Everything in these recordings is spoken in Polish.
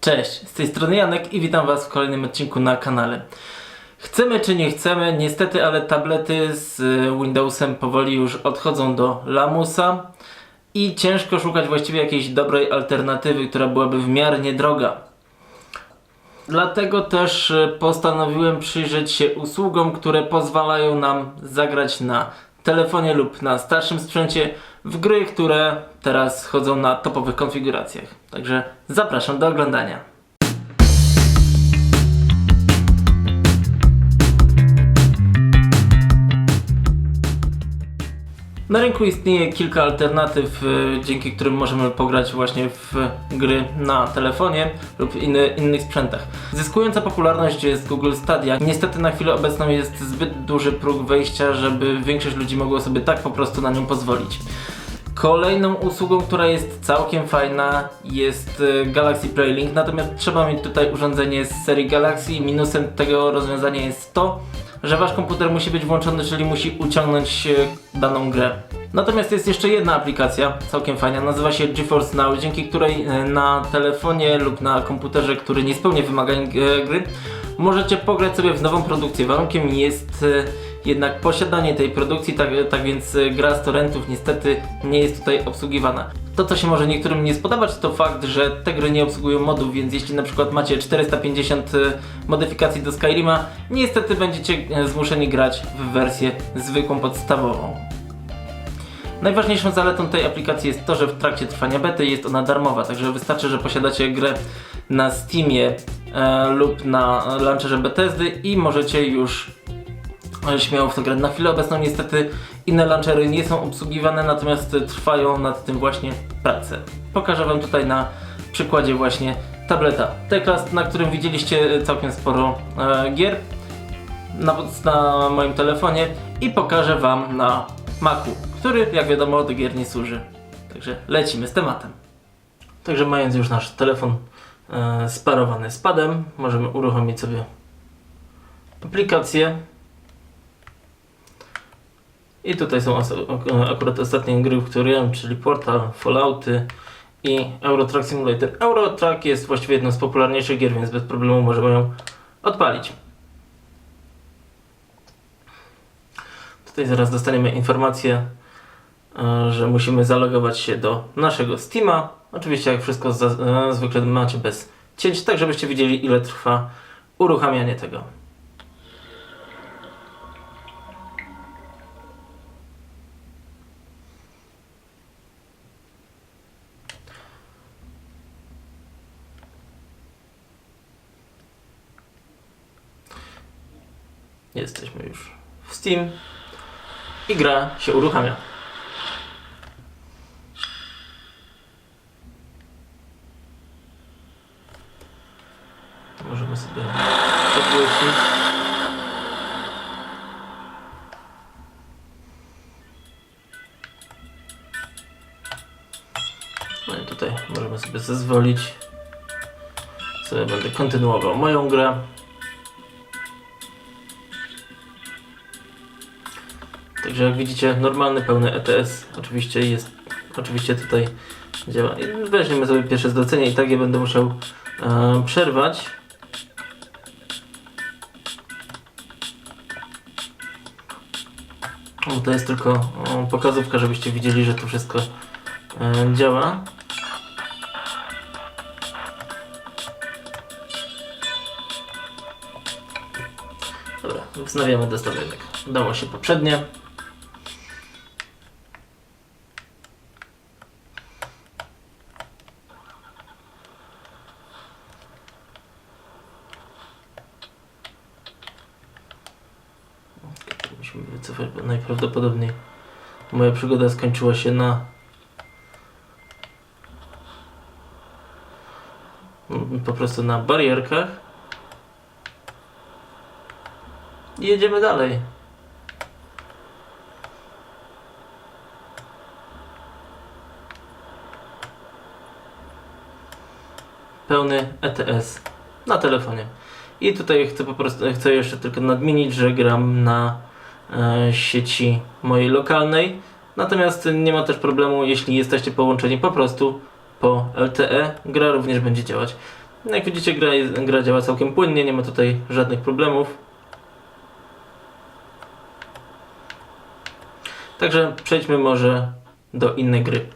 Cześć, z tej strony Janek i witam Was w kolejnym odcinku na kanale. Chcemy czy nie chcemy, niestety, ale tablety z y, Windowsem powoli już odchodzą do lamusa i ciężko szukać właściwie jakiejś dobrej alternatywy, która byłaby w miarę niedroga. Dlatego też y, postanowiłem przyjrzeć się usługom, które pozwalają nam zagrać na telefonie lub na starszym sprzęcie w gry, które teraz chodzą na topowych konfiguracjach. Także zapraszam do oglądania. Na rynku istnieje kilka alternatyw, y, dzięki którym możemy pograć właśnie w gry na telefonie lub inny, innych sprzętach. Zyskująca popularność jest Google Stadia. Niestety na chwilę obecną jest zbyt duży próg wejścia, żeby większość ludzi mogło sobie tak po prostu na nią pozwolić. Kolejną usługą, która jest całkiem fajna jest y, Galaxy Play Link, natomiast trzeba mieć tutaj urządzenie z serii Galaxy minusem tego rozwiązania jest to, że wasz komputer musi być włączony, czyli musi uciągnąć y, daną grę. Natomiast jest jeszcze jedna aplikacja, całkiem fajna, nazywa się GeForce Now, dzięki której y, na telefonie lub na komputerze, który nie spełnia wymagań gry, możecie pograć sobie w nową produkcję. Warunkiem jest jednak posiadanie tej produkcji, tak, tak więc y, gra z torrentów niestety nie jest tutaj obsługiwana. To, co się może niektórym nie spodobać, to fakt, że te gry nie obsługują modów, więc jeśli na przykład macie 450 y, modyfikacji do Skyrima, niestety będziecie y, zmuszeni grać w wersję zwykłą, podstawową. Najważniejszą zaletą tej aplikacji jest to, że w trakcie trwania bety jest ona darmowa, także wystarczy, że posiadacie grę na Steamie e, lub na launcherze Bethesdy i możecie już e, śmiało w to grać. Na chwilę obecną niestety inne launchery nie są obsługiwane, natomiast trwają nad tym właśnie prace. Pokażę Wam tutaj na przykładzie właśnie tableta Teclast, na którym widzieliście całkiem sporo e, gier na, na moim telefonie i pokażę Wam na Macu, który jak wiadomo do gier nie służy. Także lecimy z tematem. Także mając już nasz telefon e, sparowany z padem, możemy uruchomić sobie aplikację. I tutaj są akurat ostatnie gry, które gram, czyli Portal, Fallouty i Eurotrack Simulator. Eurotrack jest właściwie jedną z popularniejszych gier, więc bez problemu możemy ją odpalić. Tutaj zaraz dostaniemy informację, e, że musimy zalogować się do naszego Steama. Oczywiście jak wszystko e, zwykle macie bez cięć, tak żebyście widzieli ile trwa uruchamianie tego. Jesteśmy już w Steam i gra się uruchamia. Możemy sobie podgłosić. No i tutaj możemy sobie zezwolić. Sobie będę kontynuował moją grę. Także jak widzicie, normalny, pełny ETS oczywiście jest, oczywiście tutaj działa. Weźmiemy sobie pierwsze zlecenie i tak je będę musiał e, przerwać. Bo to jest tylko e, pokazówka, żebyście widzieli, że to wszystko e, działa. Dobra, wznawiamy dostawiennik. Udało się poprzednie. Wycofać, bo najprawdopodobniej moja przygoda skończyła się na po prostu na barierkach. I jedziemy dalej. Pełny ETS na telefonie. I tutaj chcę po prostu, chcę jeszcze tylko nadmienić, że gram na sieci mojej lokalnej. Natomiast nie ma też problemu, jeśli jesteście połączeni po prostu po LTE, gra również będzie działać. No jak widzicie gra, gra działa całkiem płynnie, nie ma tutaj żadnych problemów. Także przejdźmy może do innej gry.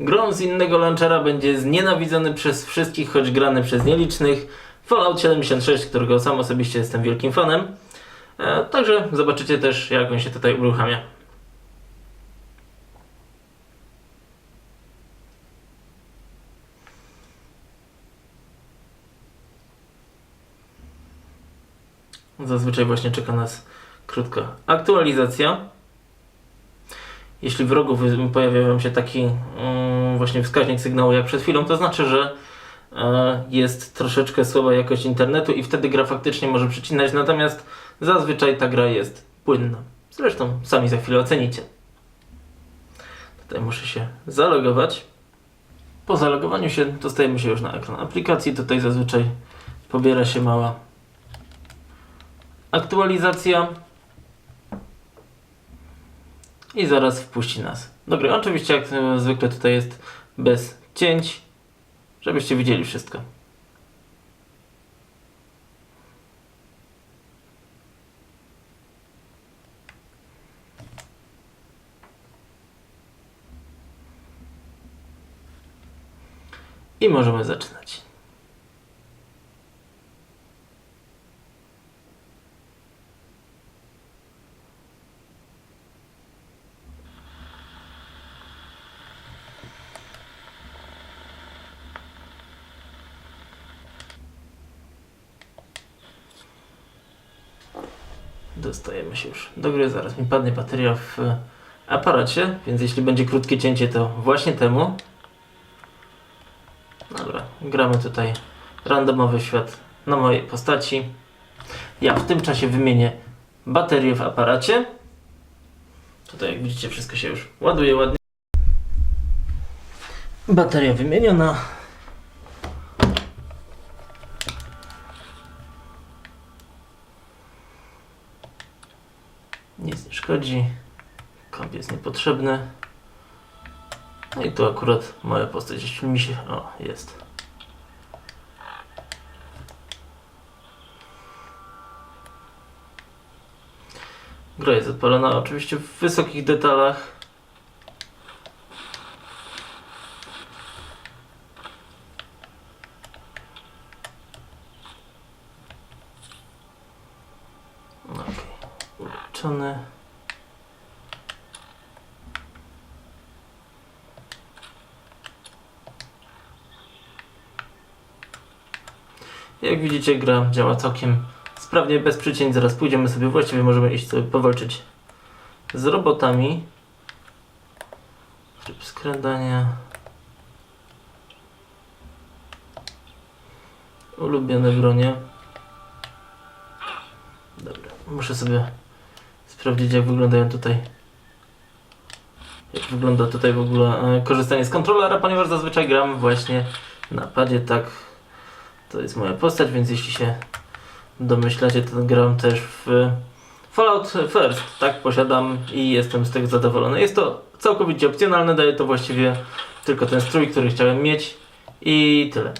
Grą z innego launchera będzie znienawidzony przez wszystkich, choć grany przez nielicznych. Fallout 76, którego sam osobiście jestem wielkim fanem. E, także zobaczycie też, jak on się tutaj uruchamia. Zazwyczaj właśnie czeka nas krótka aktualizacja. Jeśli w rogu wy- pojawia Wam się taki mm, właśnie wskaźnik sygnału jak przed chwilą, to znaczy, że e, jest troszeczkę słaba jakość internetu i wtedy gra faktycznie może przycinać, natomiast zazwyczaj ta gra jest płynna. Zresztą sami za chwilę ocenicie. Tutaj muszę się zalogować. Po zalogowaniu się dostajemy się już na ekran aplikacji. Tutaj zazwyczaj pobiera się mała aktualizacja i zaraz wpuści nas do gry. Oczywiście jak zwykle tutaj jest bez cięć, żebyście widzieli wszystko. I możemy zaczynać. Dostajemy się już do gry. Zaraz mi padnie bateria w e, aparacie, więc jeśli będzie krótkie cięcie, to właśnie temu. Dobra, gramy tutaj randomowy świat na mojej postaci. Ja w tym czasie wymienię baterię w aparacie. Tutaj jak widzicie wszystko się już ładuje ładnie. Bateria wymieniona. Szkodzi. Komp jest niepotrzebny. No i tu akurat moja postać, jeśli mi się... O, jest. Gra jest odpalona oczywiście w wysokich detalach. Okej, ulepszony. Jak widzicie, gra działa całkiem sprawnie, bez przycięć. Zaraz pójdziemy sobie, właściwie możemy iść sobie powalczyć z robotami. Tryb skradania. Ulubione bronie. Dobra, muszę sobie sprawdzić jak wyglądają tutaj jak wygląda tutaj w ogóle e, korzystanie z kontrolera, ponieważ zazwyczaj gram właśnie na padzie, tak to jest moja postać, więc jeśli się domyślacie, to gram też w Fallout First, tak, posiadam i jestem z tego zadowolony. Jest to całkowicie opcjonalne, daje to właściwie tylko ten strój, który chciałem mieć i tyle.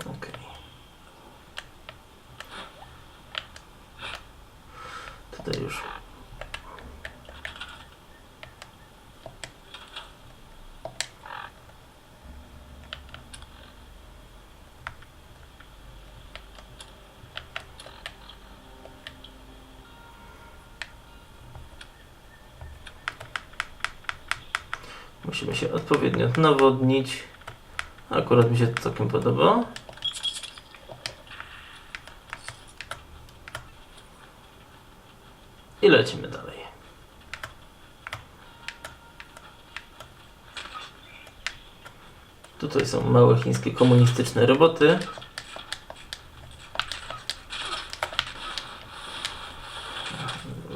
Okej. Tutaj już Musimy się odpowiednio nawodnić. Akurat mi się to całkiem podoba. I lecimy dalej. Tutaj są małe chińskie komunistyczne roboty.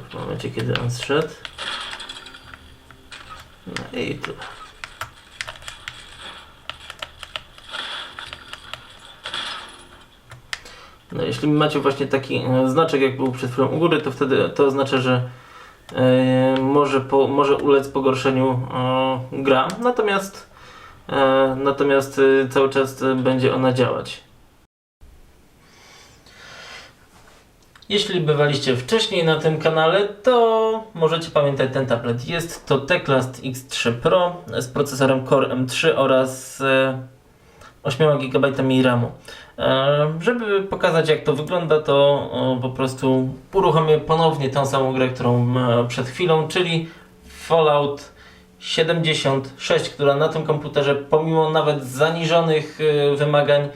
W momencie, kiedy on zszedł. No i tyle. No, jeśli macie właśnie taki e, znaczek, jak był przed chwilą u góry, to wtedy to oznacza, że e, może, po, może ulec pogorszeniu e, gra, natomiast, e, natomiast e, cały czas będzie ona działać. Jeśli bywaliście wcześniej na tym kanale, to możecie pamiętać ten tablet. Jest to Teclast X3 Pro z procesorem Core M3 oraz e, 8 GB RAMu. E, Żeby pokazać jak to wygląda, to po prostu uruchomię ponownie tą samą grę, którą e, przed chwilą, czyli Fallout 76, która na tym komputerze pomimo nawet zaniżonych e, wymagań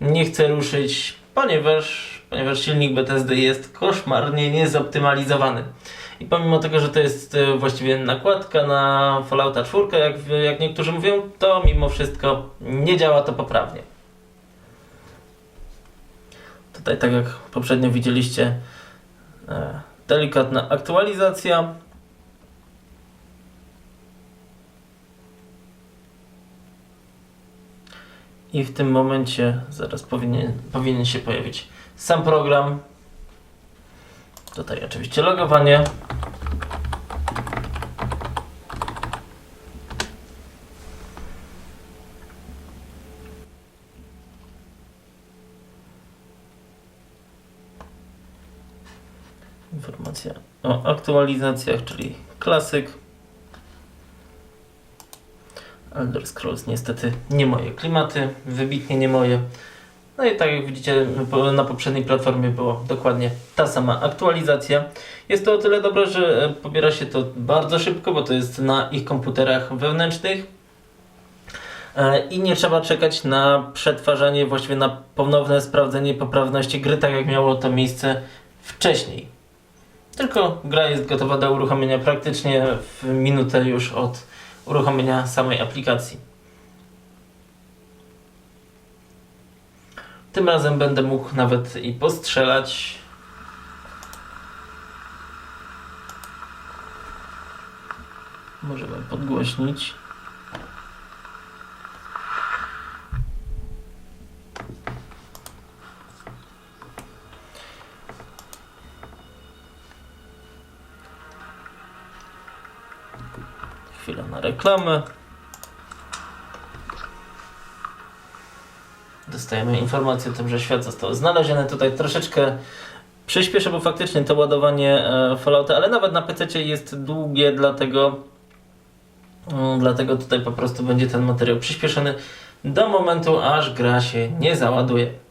nie chce ruszyć, ponieważ, ponieważ silnik BTSD jest koszmarnie niezoptymalizowany. I pomimo tego, że to jest e, właściwie nakładka na Fallouta 4, jak, jak niektórzy mówią, to mimo wszystko nie działa to poprawnie. Tutaj, tak jak poprzednio widzieliście, e, delikatna aktualizacja. I w tym momencie zaraz powinien, powinien się pojawić sam program. Tutaj oczywiście logowanie. Informacja o aktualizacjach, czyli klasyk. Elder Scrolls niestety nie moje klimaty, wybitnie nie moje. No i tak jak widzicie na poprzedniej platformie było dokładnie ta sama aktualizacja. Jest to o tyle dobre, że e, pobiera się to bardzo szybko, bo to jest na ich komputerach wewnętrznych. E, I nie trzeba czekać na przetwarzanie, właściwie na ponowne sprawdzenie poprawności gry, tak jak miało to miejsce wcześniej. Tylko gra jest gotowa do uruchomienia praktycznie w minutę już od uruchomienia samej aplikacji. Tym razem będę mógł nawet i postrzelać. Możemy podgłośnić. Chwila na reklamę. Dostajemy informację o tym, że świat został znaleziony. Tutaj troszeczkę przyspieszę, bo faktycznie to ładowanie e, Fallouta, ale nawet na PC jest długie, dlatego, mm, dlatego tutaj po prostu będzie ten materiał przyspieszony do momentu, aż gra się nie załaduje.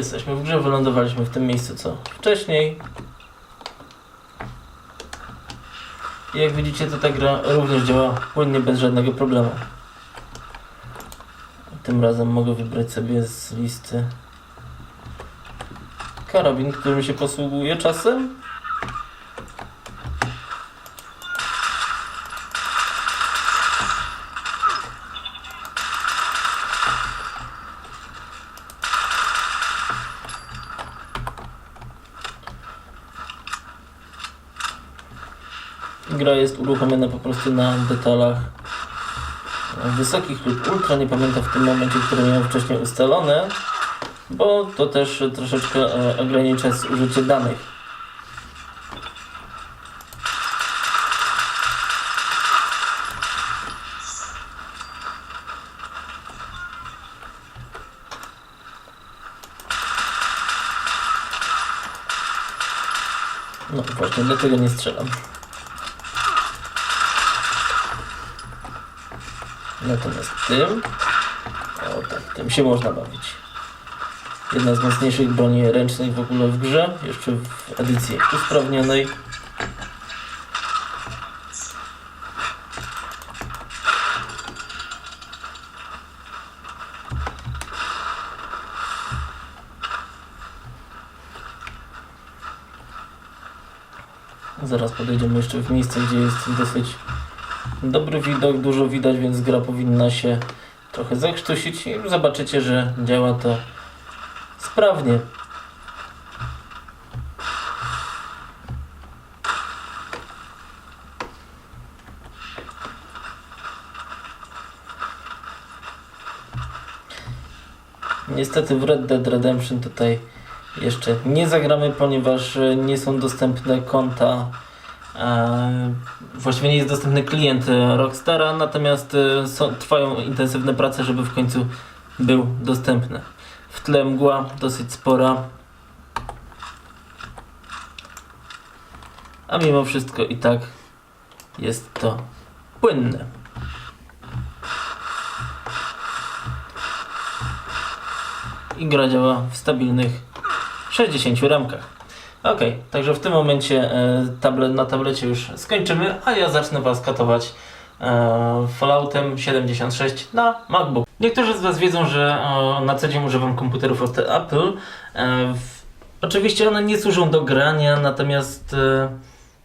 Jesteśmy w grze, wylądowaliśmy w tym miejscu co wcześniej. I jak widzicie, to ta gra również działa płynnie, bez żadnego problemu. Tym razem mogę wybrać sobie z listy karabin, którym się posługuję czasem. Uruchomiona po prostu na detalach wysokich lub ultra, nie pamiętam w tym momencie, które miałem wcześniej ustalone, bo to też troszeczkę e, ogranicza zużycie danych. No właśnie, dlatego nie strzelam. Natomiast tym, o tak, tym się można bawić. Jedna z mocniejszych broni ręcznych w ogóle w grze, jeszcze w edycji usprawnionej. Zaraz podejdziemy jeszcze w miejsce, gdzie jest dosyć dobry widok, dużo widać, więc gra powinna się trochę zakrztusić i zobaczycie, że działa to sprawnie. Niestety w Red Dead Redemption tutaj jeszcze nie zagramy, ponieważ e, nie są dostępne konta. E, właściwie nie jest dostępny klient e, Rockstara, natomiast e, są, trwają intensywne prace, żeby w końcu był dostępny. W tle mgła dosyć spora. A mimo wszystko i tak jest to płynne. i gra działa w stabilnych 60 ramkach. Ok, także w tym momencie e, tablet, na tablecie już skończymy, a ja zacznę Was katować e, Falloutem 76 na MacBook. Niektórzy z Was wiedzą, że e, na co dzień używam komputerów od Apple. Oczywiście one nie służą do grania, natomiast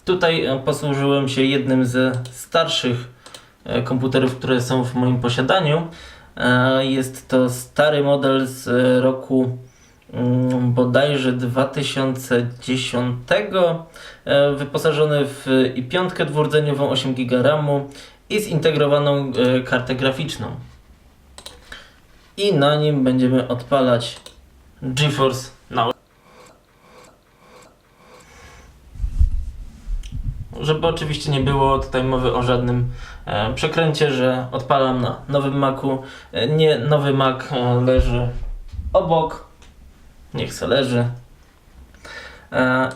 tutaj posłużyłem się jednym ze starszych komputerów, które są w moim posiadaniu. Jest to stary model z roku bodajże 2010, e, wyposażony w i5 dwurdzeniową 8 GB RAMu i zintegrowaną e, kartę graficzną. I na nim będziemy odpalać GeForce Now. Żeby oczywiście nie było tutaj mowy o żadnym e, przekręcie, że odpalam na nowym Macu. Nie, nowy Mac leży obok. Niech se leży. E,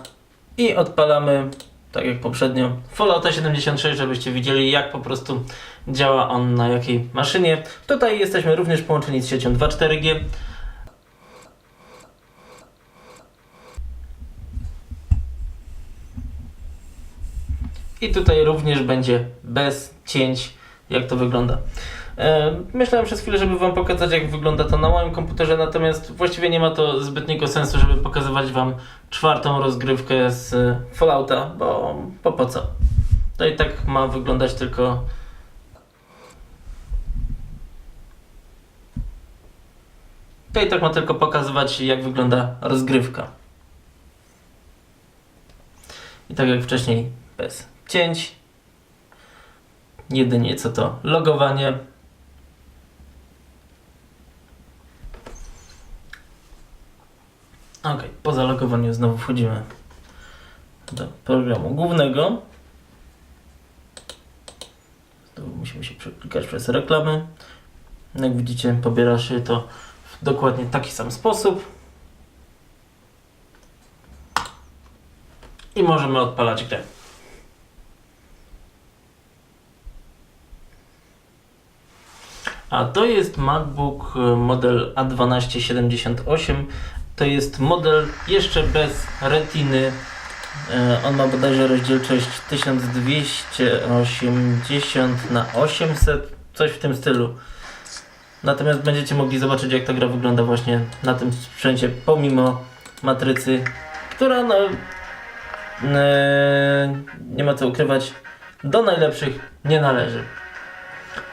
I odpalamy, tak jak poprzednio, Fallouta 76, żebyście widzieli jak po prostu działa on na jakiej maszynie. Tutaj jesteśmy również połączeni z siecią 2.4G. I tutaj również będzie bez cięć, jak to wygląda. Myślałem przez chwilę, żeby Wam pokazać, jak wygląda to na moim komputerze, natomiast właściwie nie ma to zbytniego sensu, żeby pokazywać Wam czwartą rozgrywkę z e, Fallouta, bo, bo po co? To i tak ma wyglądać tylko. To i tak ma tylko pokazywać, jak wygląda rozgrywka. I tak jak wcześniej, bez cięć. Jedynie co to logowanie. Ok, po zalogowaniu znowu wchodzimy do programu głównego. Znowu musimy się przeklikać przez reklamy. Jak widzicie, pobiera się to w dokładnie taki sam sposób. I możemy odpalać grę. A to jest MacBook e, model A1278. To jest model jeszcze bez retiny. E, On ma bodajże rozdzielczość 1280 na 800, coś w tym stylu. Natomiast będziecie mogli zobaczyć, jak ta gra wygląda właśnie na tym sprzęcie, pomimo matrycy, która no, e, nie ma co ukrywać, do najlepszych nie należy.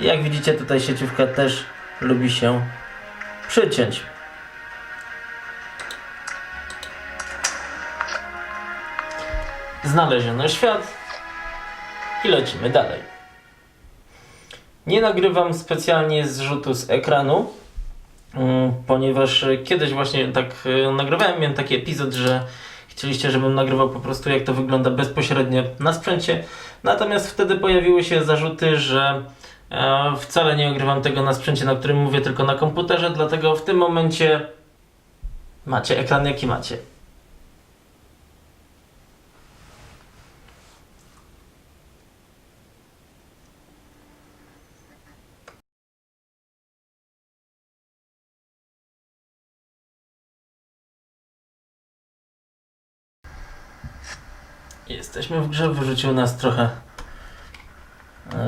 Jak widzicie, tutaj sieciówka też lubi się przyciąć. Znaleziono świat i lecimy dalej. Nie nagrywam specjalnie zrzutu z ekranu, mm, ponieważ kiedyś właśnie tak e, nagrywałem, miałem taki epizod, że chcieliście, żebym nagrywał po prostu jak to wygląda bezpośrednio na sprzęcie. Natomiast wtedy pojawiły się zarzuty, że e, wcale nie ogrywam tego na sprzęcie, na którym mówię, tylko na komputerze, dlatego w tym momencie macie ekran jaki macie. Jesteśmy w grze, wyrzucił nas trochę. Yy,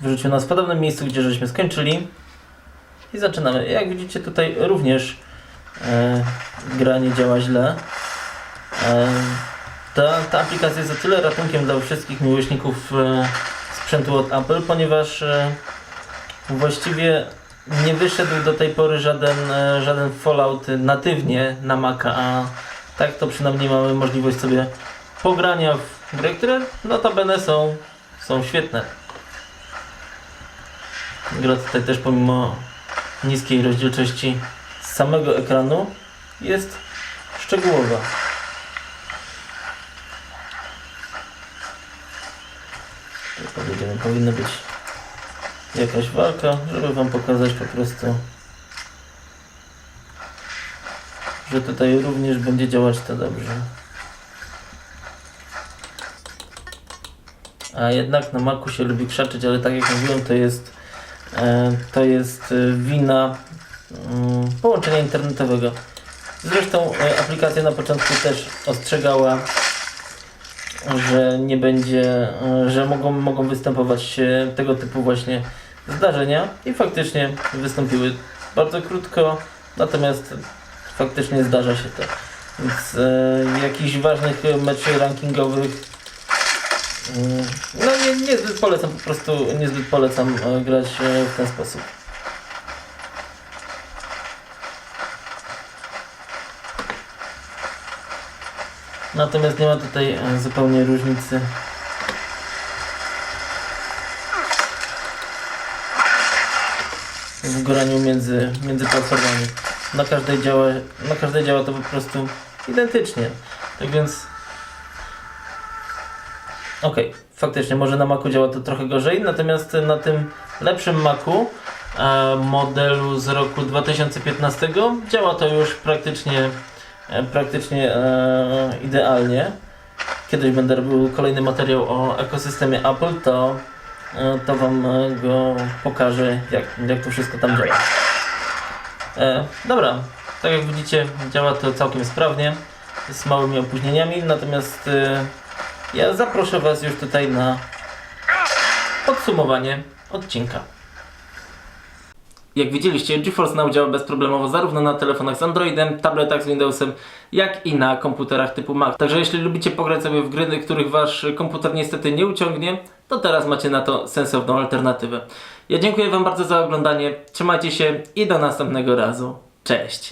wyrzucił nas w podobnym miejscu, gdzie żeśmy skończyli. I zaczynamy. Jak widzicie, tutaj również yy, gra nie działa źle. Yy, ta, ta aplikacja jest o tyle ratunkiem dla wszystkich miłośników yy, sprzętu od Apple, ponieważ yy, właściwie nie wyszedł do tej pory żaden, żaden Fallout natywnie na Maca, a tak to przynajmniej mamy możliwość sobie pogrania w gry, które notabene są, są świetne. Gra tutaj też pomimo niskiej rozdzielczości samego ekranu jest szczegółowa. Jak powiedziałem, powinna być jakaś walka, żeby wam pokazać po prostu, że tutaj również będzie działać to dobrze. A jednak na Macu się lubi krzaczyć, ale tak jak mówiłem, to jest e, to jest e, wina mm, połączenia internetowego. Zresztą e, aplikacja na początku też ostrzegała, że nie będzie, że mogą, mogą występować tego typu właśnie zdarzenia i faktycznie wystąpiły bardzo krótko, natomiast faktycznie zdarza się to. Więc e, jakichś ważnych meczy rankingowych no nie, niezbyt polecam, po prostu niezbyt polecam e, grać e, w ten sposób. Natomiast nie ma tutaj e, zupełnie różnicy. w graniu między, między platformami. Na każdej działa, na każdej działa to po prostu identycznie. Tak więc Okej, faktycznie, może na Macu działa to trochę gorzej, natomiast na tym lepszym Macu e, modelu z roku 2015 działa to już praktycznie, e, praktycznie e, idealnie. Kiedyś będę robił kolejny materiał o ekosystemie Apple, to, to Wam go pokażę, jak, jak to wszystko tam działa. Dobra, tak jak widzicie, działa to całkiem sprawnie, z małymi opóźnieniami, natomiast ja zaproszę Was już tutaj na podsumowanie odcinka. Jak widzieliście, GeForce Now działa bezproblemowo zarówno na telefonach z Androidem, tabletach z Windowsem, jak i na komputerach typu Mac. Także jeśli lubicie pograć sobie w gry, których Wasz komputer niestety nie uciągnie, to teraz macie na to sensowną alternatywę. Ja dziękuję Wam bardzo za oglądanie, trzymajcie się i do następnego razu. Cześć!